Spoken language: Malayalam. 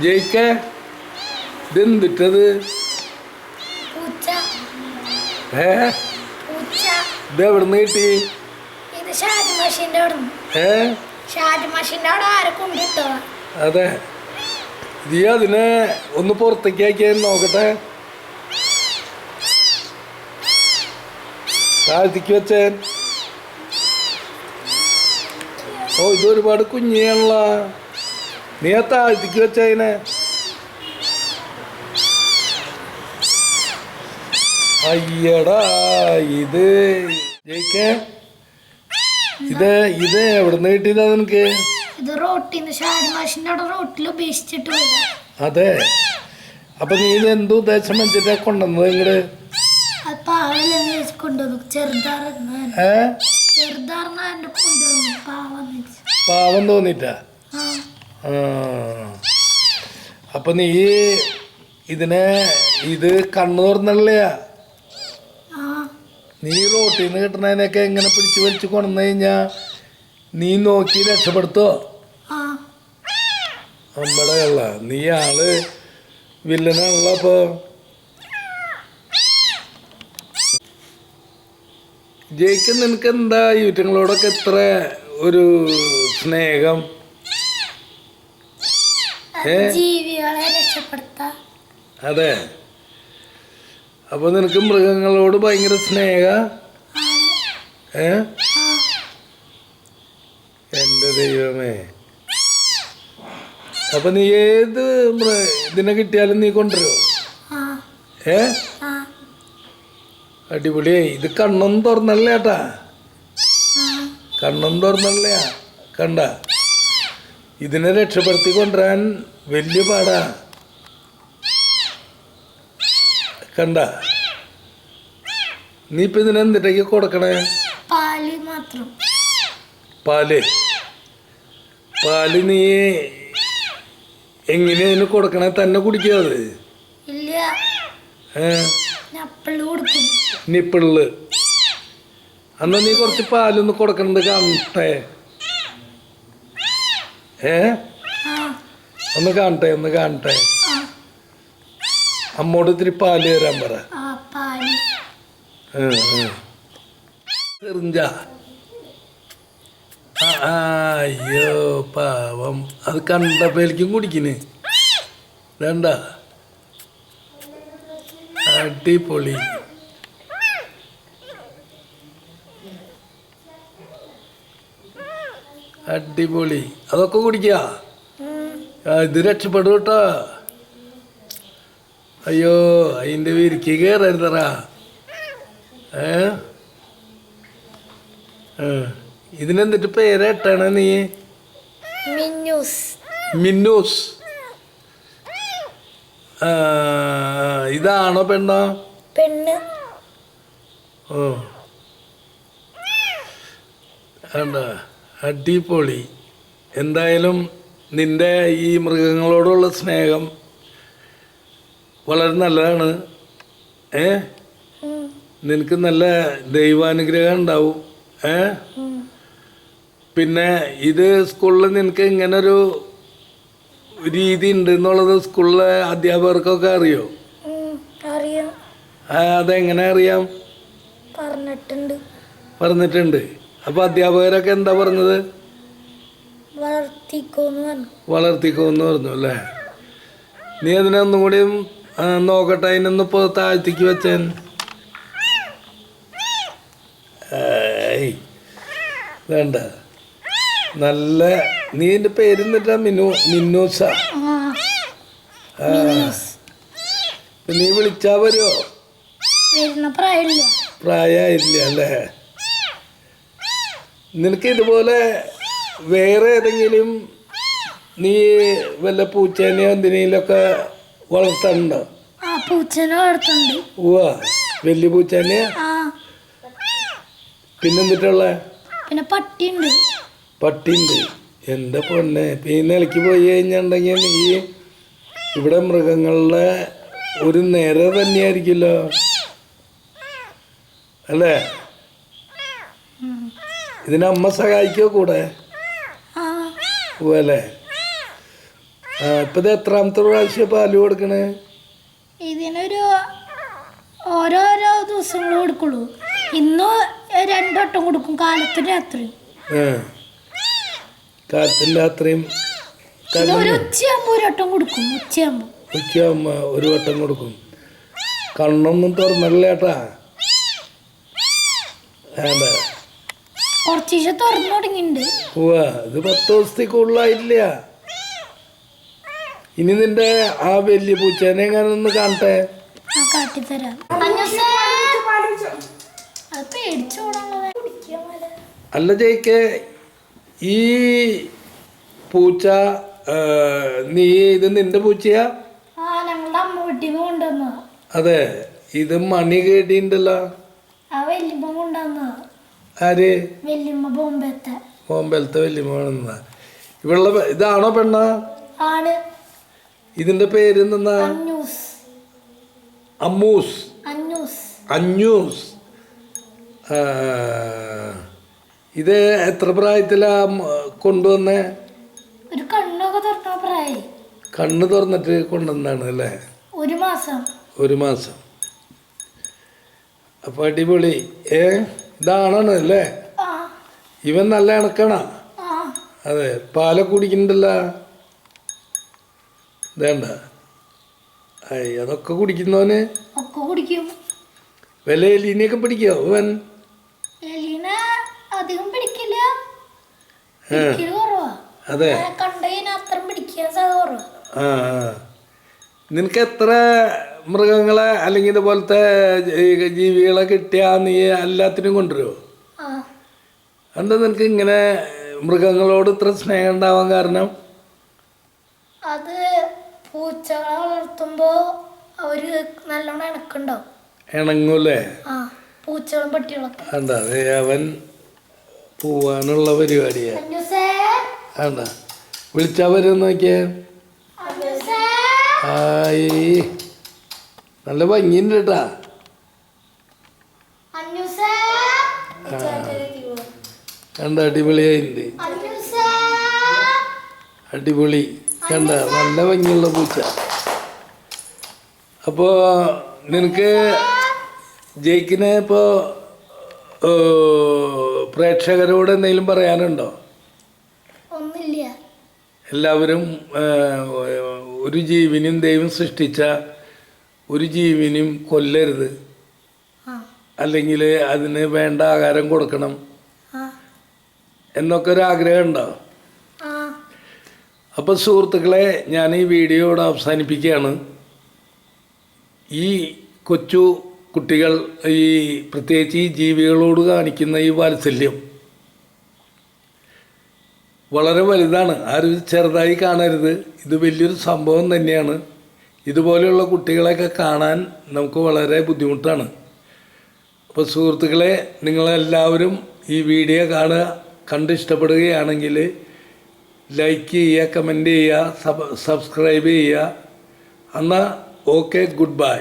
ജയിക്ക. ഇതെന്തിട്ടത്? ഏ? ഇത് എവിടുന്ന് കിട്ടി ഏ? അതെ. നീ അതിനെ ഒന്ന് പുറത്തേക്ക് ആക്കിയാൽ നോക്കട്ടെ. താഴ്ത്തിക്ക് വെച്ചേ. ഓ ഇത് ഒരുപാട് കുഞ്ഞിയാണല്ലോ. നീ ഇതിക്ക് വെച്ചതിനെ അയ്യടാ ഇത് ജയിക്കേ? ഇത് ഇത് എവിടുന്ന് കിട്ടിയതാ നിനക്ക്? ഇത് റോട്ടിന്ന് ഷാജി മഷീന്റെ അവിടെ റോട്ടിൽ ഉപേക്ഷിച്ചിട്ട് അതെ. അപ്പൊ നീ ഇത് എന്ത് ഉദ്ദേശം വെച്ചിട്ടാ കൊണ്ടുവന്നത് ഇങ്ങട്? കൊണ്ടുവന്നു പാവം പാവം തോന്നിട്ടാ? അപ്പൊ നീ ഇതിനെ ഇത് കണ്ണു തുറന്നല്ലേ നീ റോട്ടിൽ നിന്ന് കിട്ടണതിനൊക്കെ എങ്ങനെ പിടിച്ചു വലിച്ചു കൊണ്ടു കഴിഞ്ഞാ നീ നോക്കി രക്ഷപ്പെടുത്തോ? നമ്മുടെ കള്ള നീ ആൾ വില്ലനാണല്ലോ അപ്പൊ. ജയിക്കുന്ന നിനക്ക് എന്താ യൂറ്റങ്ങളോടൊക്കെ ഇത്ര ഒരു സ്നേഹം? ജീവികളെ രക്ഷപ്പെടുത്താം. അതെ. അപ്പൊ നിനക്ക് മൃഗങ്ങളോട് ഭയങ്കര സ്നേഹ? ഏ? ആ. എന്റെ ദൈവമേ. അപ്പൊ നീ ഏത് ഇതിനെ കിട്ടിയാലും നീ കൊണ്ടുവരുമോ ഏ? അടിപൊളിയായി. ഇത് കണ്ണൊന്നും തുറന്നല്ലേട്ടാ കണ്ണൊന്നും തുറന്നല്ലേ? കണ്ട. ഇതിനെ രക്ഷപ്പെടുത്തി കൊണ്ടുവരാൻ വലിയ പാടാ കണ്ട? നീ ഇപ്പൊ ഇതിനെ എന്തിട്ടേക്ക് കൊടുക്കണേ? പാൽ മാത്രം. പാൽ? പാൽ നീ എങ്ങനെയാ ഇതിന് കൊടുക്കണേ? തന്നെ കുടിക്കുക അത്? ഇല്ല. നിപ്പിള്ള് അന്നാ നീ കുറച്ച് പാലൊന്ന് കൊടുക്കണത് കാണട്ടെ ഏ? ഒന്ന് കാണട്ടെ ഒന്ന് കാണട്ടെ. അമ്മോട് ഇത്തിരി പാൽ തരാൻ പറ. അയ്യോ പാവം. അത് കണ്ട പേലിക്കും കുടിക്കിന്. വേണ്ട. അടിപൊളി. അടിപൊളി. അതൊക്കെ കുടിക്കുക ഇത് രക്ഷപ്പെടും കേട്ടോ. അയ്യോ അതിന്റെ വിരിക്ക് കയറരുതറാ ഏ. ഇതിനെന്തിട്ട് പേരേട്ടാണ് നീ? മിന്നൂസ്. മിന്നൂസ്. ഇതാണോ പെണ്ണോ? പെണ്ണ്. ഓ. വേണ്ട. അടിപൊളി. എന്തായാലും നിന്റെ ഈ മൃഗങ്ങളോടുള്ള സ്നേഹം വളരെ നല്ലതാണ്. ഏ. നിനക്ക് നല്ല ദൈവാനുഗ്രഹം ഉണ്ടാവും. ഏ? പിന്നെ ഇത് സ്കൂളിൽ നിനക്ക് ഇങ്ങനൊരു രീതി ഉണ്ട് എന്നുള്ളത് സ്കൂളിലെ അധ്യാപകർക്കൊക്കെ അറിയോ? അറിയാം. അതെങ്ങനെ അറിയാം? പറഞ്ഞിട്ടുണ്ട്. പറഞ്ഞിട്ടുണ്ട്. അപ്പൊ അധ്യാപകരൊക്കെ എന്താ പറഞ്ഞത്? വളർത്തിക്കോന്ന് പറഞ്ഞു. അല്ലേ? നീ അതിനെ ഒന്നും കൂടി നോക്കട്ടെ അതിനൊന്ന് ഇപ്പോൾ താഴ്ത്തിക്ക് വെച്ചൻ. വേണ്ട. നല്ല നീ എന്റെ പേര് എന്നിട്ടാ മിനു മിന്നൂസ. നീ വിളിച്ചാ വരുമോ പ്രായമില്ല. അല്ലേ? നിനക്ക് ഇതുപോലെ വേറെ ഏതെങ്കിലും നീ വല്ല പൂച്ചേനെയോ എന്തിനേലൊക്കെ വളർത്താനുണ്ടോ? ആ പൂച്ചനെ വളർത്തുന്നുണ്ട്. ഉവ്വ വലിയ പൂച്ചേനെയാ ആ. പിന്നെന്തിട്ടുള്ള പിന്നെ പട്ടിണ്ട് പട്ടിണ്ട് എന്റെ പൊന്നെ പിന്നെ ഈ നിലയ്ക്ക് പോയി കഴിഞ്ഞിട്ടുണ്ടെങ്കിൽ നീ ഇവിടെ മൃഗങ്ങളുടെ ഒരു നേരെ തന്നെയായിരിക്കുമല്ലോ. അല്ലേ? ഇതിന് അമ്മ സഹായിക്കോ കൂടെ? പോവല്ലേ? ആ ഇപ്പൊ ഇത് എത്രാമത്തെ പ്രാവശ്യം പാൽ കൊടുക്കണേ? ഇതിനൊരു ഓരോരോ ദിവസങ്ങൾ കൊടുക്കുള്ളൂ. ഇന്ന് രണ്ടോട്ടം കൊടുക്കും കാലത്തും രാത്രി. കാലത്തും രാത്രിയും പിന്നെ ഒരു ഉച്ചയാകുമ്പോൾ ഒരു വട്ടം കൊടുക്കും ഉച്ചയാകുമ്പോ ഉച്ചയാകുമ്പോ ഒരു വട്ടം കൊടുക്കും. കണ്ണൊന്നും തുറന്നല്ലേട്ടാ വേണ്ട കുറച്ച് ദിവസം തുറന്നു തുടങ്ങിയിട്ടുണ്ട്. ഉവ്വ ഇത് പത്ത് ദിവസത്തിൽ കൂടുതലായില്ല ഇനി നിന്റെ ആ വലിയ പൂച്ചേനെ എങ്ങനെ ഒന്ന് കാണട്ടെ? ആ കാട്ടിത്തരാം. അത് പേടിച്ചോടാനുള്ളത് അല്ല ജയിക്ക് ഈ പൂച്ച ആ, നീ ഇത് നിന്റെ പൂച്ചയാ? ആ ഞങ്ങളുടെ അമ്മ വീട്ടിൽ നിന്ന് കൊണ്ടുവന്നതാ. അതെ ഇത് മണി കേട്ടിണ്ടല്ലോ ആര്? ബോംബെലത്തെ വല്യമ്മ ഇവളുടെ പേ- ഇതാണോ പെണ്ണ? ഇതിന്റെ പേര് എന്തെന്നാ അമ്മൂസ്. അഞ്ഞൂസ് ഇത് എത്ര പ്രായത്തിലാ കൊണ്ടുവന്നേ? ഒരു കണ്ണൊക്കെ തുറന്ന പ്രായം കണ്ണ് തുറന്നിട്ട് കൊണ്ടുവന്നാണ് അല്ലേ? ഒരു മാസം. ഒരു മാസം. അപ്പൊ അടിപൊളി. ഏ? ഇതാണാണ് അല്ലേ ഇവൻ നല്ല ഇണക്കണ അതെ പാല കുടിക്കണ്ടല്ല വേണ്ട അതൊക്കെ കുടിക്കുന്നവന് വില എലീനെയൊക്കെ പിടിക്കോ ഇവൻ? അധികം പിടിക്കില്ല. പിടിക്കൽ അതെ. നിനക്ക് എത്ര മൃഗങ്ങളെ അല്ലെങ്കിൽ ഇതുപോലത്തെ ജീവികളെ കിട്ടിയാ നീ എല്ലാത്തിനും കൊണ്ടുവരുമോ എന്താ നിനക്ക് ഇങ്ങനെ മൃഗങ്ങളോട് ഇത്ര സ്നേഹം ഉണ്ടാവാൻ കാരണം? അത് പൂച്ചകളെ വളർത്തുമ്പോ അവർ നല്ലോണം ഇണക്കുണ്ടാവും ഇണങ്ങൂല്ലേ ആ പൂച്ചകളും പട്ടികളൊക്കെ. അവൻ പോവാനുള്ള പരിപാടിയാ. വിളിച്ചാ വരും നോക്കിയേ? ആയി നല്ല ഭംഗിയുണ്ട് കേട്ടാ കണ്ട അടിപൊളിയായിട്ടുണ്ട്. അന്നൂസേ. അടിപൊളി. കണ്ട നല്ല ഭംഗിയുള്ള പൂച്ച. അപ്പോ നിനക്ക് ജയിക്കിനെ ഇപ്പോ പ്രേക്ഷകരോട് എന്തെങ്കിലും പറയാനുണ്ടോ? ഒന്നില്ല എല്ലാവരും ഒരു ജീവിനും ദൈവം സൃഷ്ടിച്ച ഒരു ജീവിനും കൊല്ലരുത്. അല്ലെങ്കിൽ അതിന് വേണ്ട ആഹാരം കൊടുക്കണം. എന്നൊക്കെ ഒരു ആഗ്രഹം ഉണ്ടാവും അപ്പം സുഹൃത്തുക്കളെ ഞാൻ ഈ വീഡിയോ ഇവിടെ അവസാനിപ്പിക്കുകയാണ്. ഈ കൊച്ചു കുട്ടികൾ ഈ പ്രത്യേകിച്ച് ഈ ജീവികളോട് കാണിക്കുന്ന ഈ വാത്സല്യം വളരെ വലുതാണ്. ആരും ചെറുതായി കാണരുത്. ഇത് വലിയൊരു സംഭവം തന്നെയാണ്. ഇതുപോലെയുള്ള കുട്ടികളെയൊക്കെ കാണാൻ നമുക്ക് വളരെ ബുദ്ധിമുട്ടാണ്. അപ്പോൾ സുഹൃത്തുക്കളെ നിങ്ങളെല്ലാവരും ഈ വീഡിയോ കാണുക കണ്ട് ഇഷ്ടപ്പെടുകയാണെങ്കിൽ ലൈക്ക് ചെയ്യുക കമന്റ് ചെയ്യുക സബ് സബ്സ്ക്രൈബ് ചെയ്യുക. എന്നാൽ ഓക്കെ ഗുഡ് ബൈ